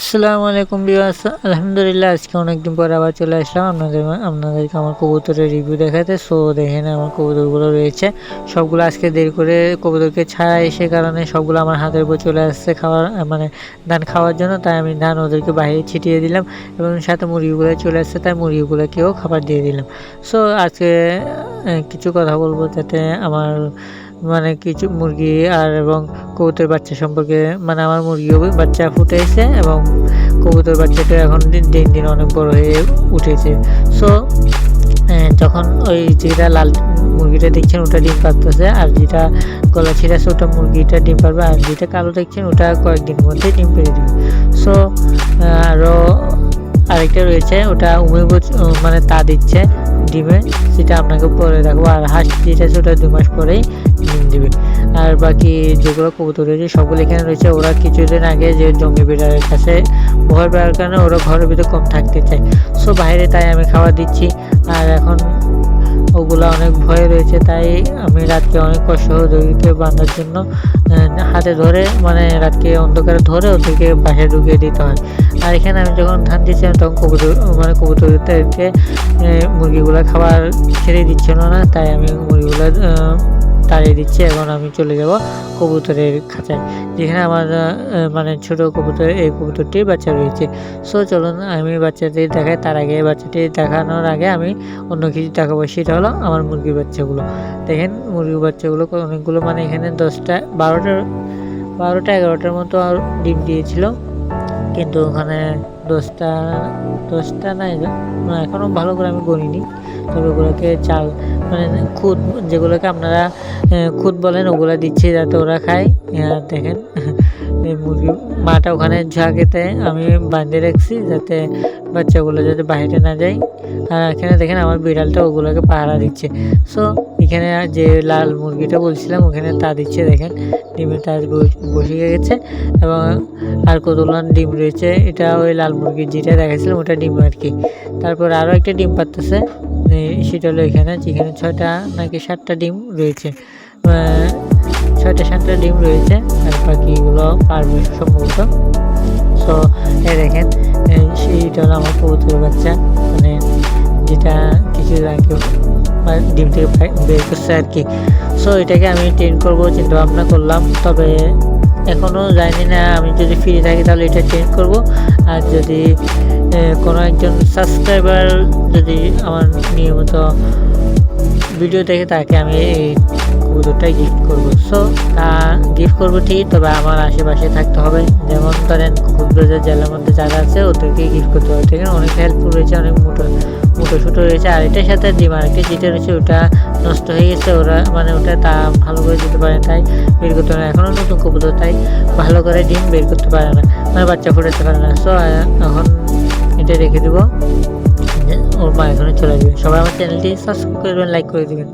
আসসালামু আলাইকুম বিবাস আলহামদুলিল্লাহ, আজকে অনেকদিন পর আবার চলে আসলাম। আপনাদের আপনাদেরকে আমার কবুতরের রিভিউ দেখাতে। সো দেখেন আমার কবুতরগুলো রয়েছে। সবগুলো আজকে দেরি করে কবুতরকে ছাড়া এসে কারণে সবগুলো আমার হাতের উপর চলে আসছে খাওয়ার মানে ধান খাওয়ার জন্য। তাই আমি ধান ওদেরকে বাইরে ছিটিয়ে দিলাম এবং সাথে মুরগিগুলো চলে আসছে। তাই মুরগিগুলোকেও খাবার দিয়ে দিলাম। সো আজকে কিছু কথা বলব যাতে আমার মানে কিছু মুরগি আর এবং কবুতর বাচ্চা সম্পর্কে মানে আমার মুরগিও বাচ্চা ফুটেছে এবং কবুতর বাচ্চাটা এখন দিন দিন অনেক বড় হয়ে উঠেছে। সো যখন ওই যেটা লাল মুরগিটা দেখছেন ওটা ডিম পারতেছে আর যেটা গলা ছিঁড়াছে ওটা মুরগিটা ডিম পারবে আর যেটা কালো দেখছেন ওটা কয়েকদিন মধ্যে ডিম পেরে দেবে। সো আরও আরেকটা রয়েছে, ওটা উমেবুজ মানে তা দিচ্ছে ডিমে, সেটা আপনাকে পরে রাখব আর হাঁস যেটা আছে, ওটা দু মাস পরেই ডিম দিবে। আর বাকি যেগুলো কবুতর রয়েছে, সবগুলো এখানে রয়েছে। ওরা কিছুদিন আগে যে জঙ্গি বিড়ালের কাছে ভয় পাওয়ার কারণে ওরা ঘরের ভিতরে কম থাকতে চায়। সো বাইরে তাই আমি খাবার দিচ্ছি। আর এখন ওগুলো অনেক ভয় রয়েছে, তাই আমি রাতকে অনেক কষ্ট ওদেরকে বাঁধার জন্য হাতে ধরে মানে রাতকে অন্ধকারে ধরে ওদেরকে বাসায় ঢুকিয়ে দিতে হয়। আর এখানে আমি যখন ধান দিচ্ছিলাম তখন কবুতর মানে কবুতরদেরকে মুরগিগুলো খাবার ছেড়ে দিচ্ছিল না, তাই আমি মুরগিগুলো তাড়িয়ে দিচ্ছি। এখন আমি চলে যাব কবুতরের খাঁচায়, যেখানে আমার মানে ছোট কবুতর, এই কবুতরটির বাচ্চা রয়েছে। সো চলুন, আমি বাচ্চাটি দেখাই। তার আগে বাচ্চাটি দেখানোর আগে আমি অন্য কিছু দেখাবো। সেটা হলো আমার মুরগির বাচ্চাগুলো। দেখেন, মুরগির বাচ্চাগুলো অনেকগুলো মানে এখানে দশটা, বারোটা বারোটা, এগারোটার মতো আর ডিম দিয়েছিল। কিন্তু ওখানে দশটা দশটা নাই এখনও ভালো করে আমি গণিনি তবে ওগুলোকে চাল মানে খুদ, যেগুলোকে আপনারা খুদ বলেন, ওগুলো দিচ্ছি যাতে ওরা খায়। দেখেন। এই মুরগি, মাটা ওখানে ঝাঁকেতে আমি বাঁধে রাখছি যাতে বাচ্চাগুলো যাতে বাইরে না যায়। আর এখানে দেখেন আমার বিড়ালটা ওগুলোকে পাহারা দিচ্ছে। সো এখানে যে লাল মুরগিটা বলছিলাম, ওখানে তা দিচ্ছে দেখেন। ডিমের তাজ বসে গেছে এবং আর কতগুলো ডিম রয়েছে, এটা ওই লাল মুরগির যেটা দেখাচ্ছিলাম ওটা ডিম আর কি। তারপর আরও একটা ডিম পারতেছে সেটা হলো এখানে, যেখানে ছয়টা নাকি সাতটা ডিম রয়েছে। ছয়টা সাতটা ডিম রয়েছে, আর বাকিগুলো পারবে সম্ভবত। সো এই দেখেন সেইটা হলো আমার কবুতরের বাচ্চা। মানে যেটা কিছু আগে ডিম থেকে বের করছে আর কি। সো এটাকে আমি ট্রেন করব চিন্তা ভাবনা করলাম। তবে এখনও জানি না, আমি যদি ফ্রি থাকি তাহলে এটা ট্রেন করব। আর যদি কোনো একজন সাবস্ক্রাইবার যদি আমার নিয়মিত ভিডিও দেখে তাকে আমি এই কবুতরটাই গিফট করব। সো তা গিফট করব ঠিক, তবে আমার আশেপাশে থাকতে হবে। যেমন ধরেন কক্সবাজার জেলার মধ্যে যারা আছে, ওদেরকে গিফট করতে হবে। ঠিক আছে অনেক হেল্পফুল রয়েছে, অনেক মোটো মোটো ছোটো রয়েছে। আর এটার সাথে ডিম আরেকটা যেটা রয়েছে, ওটা নষ্ট হয়ে গেছে। ওরা মানে ওটা তা ভালো করে দিতে পারে তাই বের করতে পারে এখনও নতুন কবুতর, তাই ভালো করে ডিম বের করতে পারে না মানে বাচ্চা ফুটাতে পারে না। সো এখন এটা রেখে দেবো। ওর মা এখানে চলে যাবে সবাই আমার চ্যানেলটি সাবস্ক্রাইব করবেন লাইক করে দেবেন।